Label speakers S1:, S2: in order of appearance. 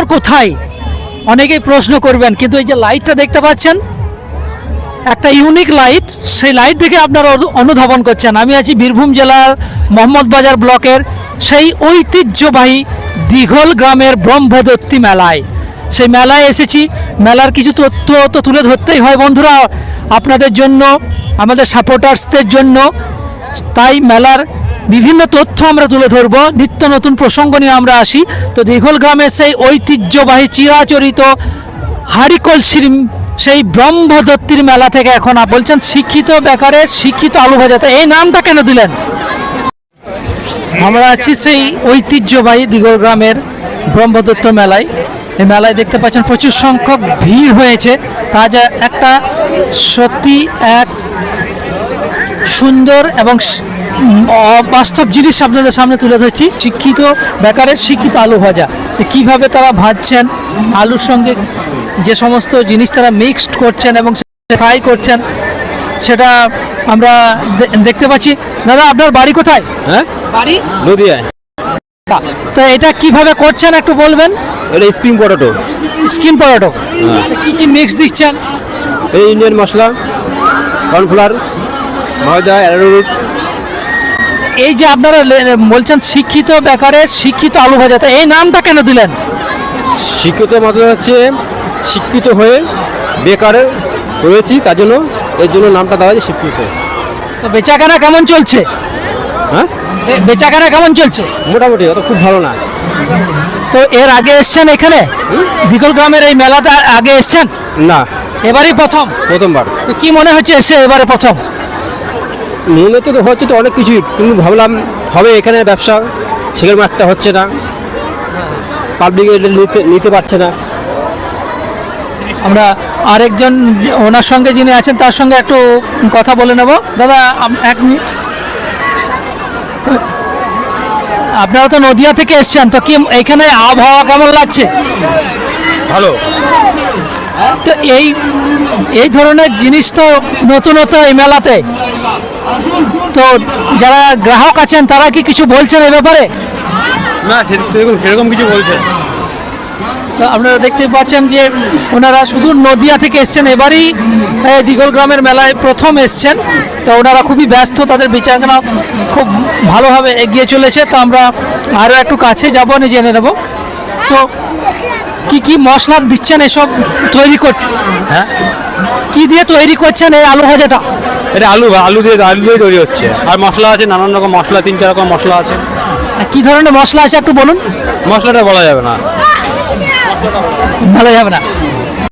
S1: এখন কোথায়? অনেকেই প্রশ্ন করবেন, কিন্তু এই যে লাইটটা দেখতে পাচ্ছেন, একটা ইউনিক লাইট সেই লাইট দেখে আপনারা অনু- অনুধাবন করছেন। আমি আছি বীরভূম জেলার মোহাম্মদবাজার ব্লকের সেই ঐতিহ্যবাহী দীঘল গ্রামের ব্রহ্মদত্তি মেলায়। সেই মেলায় এসেছি। মেলার কিছু তথ্য তো তুলে ধরতেই হয় বন্ধুরা, আপনাদের জন্য, আমাদের সাপোর্টার্সদের জন্য। তাই মেলার বিভিন্ন তথ্য আমরা তুলে ধরব, নিত্য নতুন প্রসঙ্গ নিয়ে আমরা আসি। তো দীঘল গ্রামের সেই ঐতিহ্যবাহী চিরাচরিত হাড়িকলসির সেই ব্রহ্মদত্তির মেলা থেকে এখন বলছেন শিক্ষিত বেকারের শিক্ষিত আলু ভাজা এই নামটা কেন দিলেন? আমরা আছি সেই ঐতিহ্যবাহী দিগর গ্রামের ব্রহ্মদত্ত মেলায়। এই মেলায় দেখতে পাচ্ছেন প্রচুর সংখ্যক ভিড় হয়েছে। কাজ একটা সত্যি এক সুন্দর এবং অবাস্তব জিনিস আপনাদের সামনে তুলে ধরছি। শিক্ষিত বেকারের শিক্ষিত আলু ভাজা। তো কীভাবে তারা ভাজছেন আলুর সঙ্গে যে সমস্ত জিনিস তারা মিক্সড করছেন এবং ফ্রাই করছেন সেটা আমরা দেখতে পাচ্ছি। দাদা আপনার বাড়ি কোথায়?
S2: হ্যাঁ?
S1: বাড়ি?
S2: নদিয়ায়।
S1: তো এটা কীভাবে করছেন একটু বলবেন?
S2: এটা স্প্রিং পটেটো
S1: স্কিন পরোটো কি কি মিক্স দিচ্ছেন?
S2: এই ইন্ডিয়ান মশলা কর্নফ্লাওয়ার ময়দা অ্যারোরুট
S1: এই যে আপনারা বলছেন শিক্ষিত বেকারের শিক্ষিত আলু ভাজা এই নামটা কেন দিলেন?
S2: শিক্ষিত মাত্রা হচ্ছে শিক্ষিত হয়ে বেকার রয়েছি তার জন্য এর জন্য নামটা দেওয়া হয়েছে শিক্ষিত।
S1: তো বেচাকেনা কেমন চলছে?
S2: হ্যাঁ?
S1: বেচাকেনা কেমন চলছে?
S2: মোটামুটি অত খুব ভালো না।
S1: তো এর আগে এসছেন এখানে? দিগল গ্রামের এই মেলাতে আগে এসছেন?
S2: না।
S1: এবারই প্রথম?
S2: প্রথমবার।
S1: তো কি মনে হচ্ছে এসে এবারে প্রথম?
S2: মনে তো তো হচ্ছে তো অনেক কিছুই কিন্তু ভাবলাম হবে এখানে ব্যবসা সেরকম একটা হচ্ছে না। পাবলিক নিতে নিতে পারছে না।
S1: আমরা আরেকজন ওনার সঙ্গে যিনি আছেন তার সঙ্গে একটু কথা বলে নেব। দাদা এক মিনিট। আপনারা তো নদিয়া থেকে এসছেন তো কি এখানে আবহাওয়া কেমন লাগছে?
S2: ভালো।
S1: এই এই ধরনের জিনিস তো নতুনত্ব এই মেলাতে। তো যারা গ্রাহক আছেন তারা কি কিছু বলছেন এই ব্যাপারে?
S2: না সেরকম সেরকম কিছু বলছে
S1: তো আপনারা দেখতে পাচ্ছেন যে ওনারা শুধু নদিয়া থেকে এসছেন এবারই দিগল গ্রামের মেলায় প্রথম এসছেন। তো ওনারা খুবই ব্যস্ত তাদের বেচাকেনা খুব ভালোভাবে এগিয়ে চলেছে। তো আমরা আরও একটু কাছে যাব নিয়ে জেনে নেব। তো কি কি মশলা দিচ্ছেন এসব তৈরি করতে
S2: হ্যাঁ?
S1: কি দিয়ে তৈরি করছেন এই আলু ভাজাটা?
S2: এটা আলু আলু দিয়ে আলু দিয়ে তৈরি হচ্ছে। আর মশলা আছে নানান রকম মশলা তিন চার রকম মশলা আছে।
S1: কি ধরনের মশলা আছে একটু বলুন?
S2: মশলাটা বলা যাবে না।
S1: বলা যাবে না।